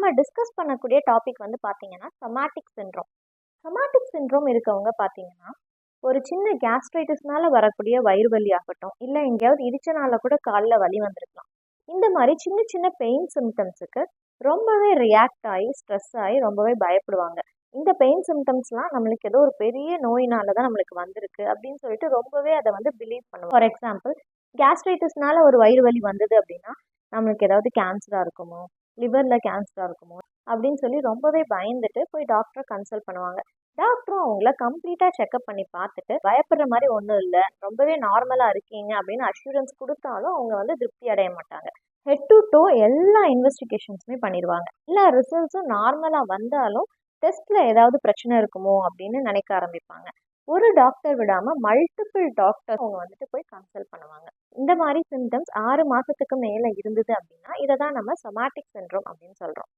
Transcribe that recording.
நம்ம டிஸ்கஸ் பண்ணக்கூடிய டாபிக் வந்து பார்த்தீங்கன்னா சமாட்டிக் சின்ரோம் சமாட்டிக் சின்ரோம் இருக்கவங்க பார்த்தீங்கன்னா ஒரு சின்ன கேஸ்ட்ரைட்டிஸ்னால வரக்கூடிய வயிறு வலி ஆகட்டும் இல்லை எங்கேயாவது இடிச்சனால கூட காலில் வலி வந்திருக்கலாம். இந்த மாதிரி சின்ன சின்ன பெயின் சிம்டம்ஸுக்கு ரொம்பவே ரியாக்ட் ஆகி ஸ்ட்ரெஸ் ஆகி ரொம்பவே பயப்படுவாங்க. இந்த பெயின் சிம்டம்ஸ்லாம் நம்மளுக்கு ஏதோ ஒரு பெரிய நோயினால தான் நம்மளுக்கு வந்திருக்கு அப்படின்னு சொல்லிட்டு ரொம்பவே அதை வந்து பிலீவ் பண்ணுவோம் ஃபார் எக்ஸாம்பிள் கேஸ்ட்ரைட்டிஸ்னால ஒரு வயிறு வலி வந்தது அப்படின்னா நம்மளுக்கு ஏதாவது கேன்சராக இருக்குமோ லிவரில் கேன்சராக இருக்குமோ? அப்படின்னு சொல்லி ரொம்பவே பயந்துட்டு போய் டாக்டரை கன்சல்ட் பண்ணுவாங்க. டாக்டரும் அவங்கள கம்ப்ளீட்டாக செக்அப் பண்ணி பார்த்துட்டு பயப்படுற மாதிரி ஒன்றும் இல்லை ரொம்பவே நார்மலாக இருக்கீங்க அப்படின்னு அஷூரன்ஸ் கொடுத்தாலும் அவங்க வந்து திருப்தி அடைய மாட்டாங்க. ஹெட் டு டோ எல்லா இன்வெஸ்டிகேஷன்ஸுமே பண்ணிடுவாங்க. எல்லா ரிசல்ட்ஸும் நார்மலாக வந்தாலும் டெஸ்ட்டில் ஏதாவது பிரச்சனை இருக்குமோ அப்படின்னு நினைக்க ஆரம்பிப்பாங்க. ஒரு டாக்டர் விடாமல் மல்டிபிள் டாக்டர் அவங்க வந்துட்டு போய் கன்சல்ட் பண்ணுவாங்க. இந்த மாதிரி சிம்டம்ஸ் ஆறு மாதத்துக்கு மேலே இருந்தது அப்படின்னா இதை தான் நம்ம சொமாட்டிக் சின்ட்ரோம் அப்படின்னு சொல்கிறோம்